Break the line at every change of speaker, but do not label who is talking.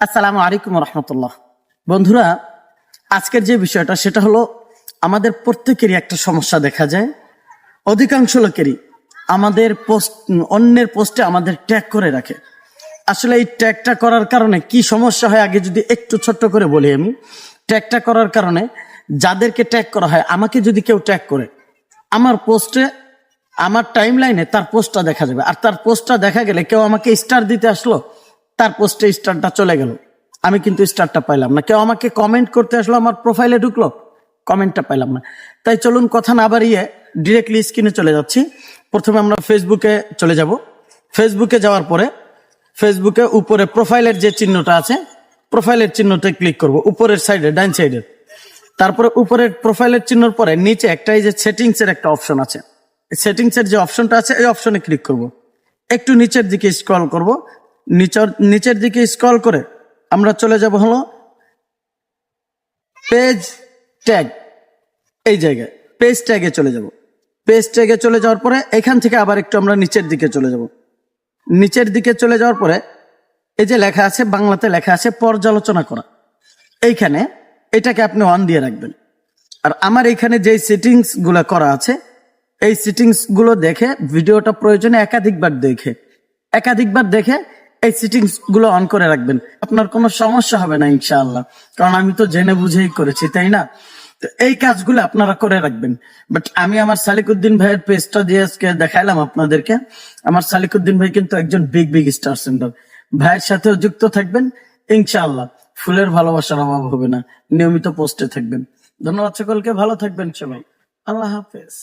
আসসালামু আলাইকুম রহমতুল্লাহ বন্ধুরা, আজকের যে বিষয়টা, সেটা হলো আমাদের প্রত্যেকেরই একটা সমস্যা দেখা যায়। অধিকাংশ লোকেরই আমাদের পোস্ট, অন্যের পোস্টে আমাদের ট্যাগ করে রাখে। আসলে এই ট্যাগটা করার কারণে কি সমস্যা হয়, আগে যদি একটু ছোট্ট করে বলি আমি। ট্যাগটা করার কারণে যাদেরকে ট্যাগ করা হয়, আমাকে যদি কেউ ট্যাগ করে, আমার পোস্টে, আমার টাইম লাইনে তার পোস্টটা দেখা যাবে। আর তার পোস্টটা দেখা গেলে কেউ আমাকে স্টার দিতে আসলো? তার পোস্টে স্টারটা চলে গেল। আমি কিন্তু স্টারটা পাইলাম না। কেউ আমাকে কমেন্ট করতে আসলো, আমার প্রোফাইলে ঢুকলো। কমেন্টটা পাইলাম না। তাই চলুন কথা না বাড়িয়ে ডিরেক্টলি স্ক্রিনে চলে যাচ্ছি। প্রথমে আমরা ফেসবুকে চলে যাব। ফেসবুকে যাওয়ার পরে ফেসবুকে উপরে প্রোফাইলের যে চিহ্নটা আছে প্রোফাইলের চিহ্নতে ক্লিক করব। উপরের সাইডে ডাইন সাইডে তারপরে উপরের প্রোফাইলের চিহ্নর পরে নিচে একটা এই যে সেটিংস এর একটা অপশন আছে। সেটিংস এর যে অপশনটা আছে, এই অপশনে ক্লিক করব। একটু নিচের দিকে স্ক্রল করব। নিচের নিচের দিকে স্ক্রল করে আমরা চলে যাব হলো পেজ ট্যাগ এই জায়গায় পেজ ট্যাগে চলে যাব। পেজ ট্যাগে চলে যাওয়ার পরে এখান থেকে আবার একটু আমরা নিচের দিকে চলে যাব। নিচের দিকে চলে যাওয়ার পরে এই যে লেখা আছে, বাংলাতে লেখা আছে পর্যালোচনা করা। এইখানে এটাকে আপনি অন দিয়ে রাখবেন। আর আমার এখানে যে সেটিংসগুলো করা আছে, এই সেটিংসগুলো দেখে, ভিডিওটা প্রয়োজনে একাধিকবার দেখে। একাধিকবার দেখে এই সেটিংসগুলো অন করে রাখবেন। আপনার কোনো সমস্যা হবে না, ইনশাআল্লাহ। কারণ আমি তো জেনে বুঝেই করেছি, তাই না? তো এই কাজগুলো আপনারা করে রাখবেন। বাট আমি আমার সালিকুদ্দিন ভাইয়ের পেজটা দিয়ে আজকে দেখাইলাম আপনাদেরকে। আমার সালিকুদ্দিন ভাই কিন্তু একজন বিগ বিগ স্টার সেন্টার ভাইয়ের সাথেও যুক্ত থাকবেন, ইনশাআল্লাহ। ফুলের ভালোবাসার অভাব হবে না, নিয়মিত পোস্টে থাকবেন। ধন্যবাদ সকলকে, ভালো থাকবেন সবাই। আল্লাহ হাফেজ।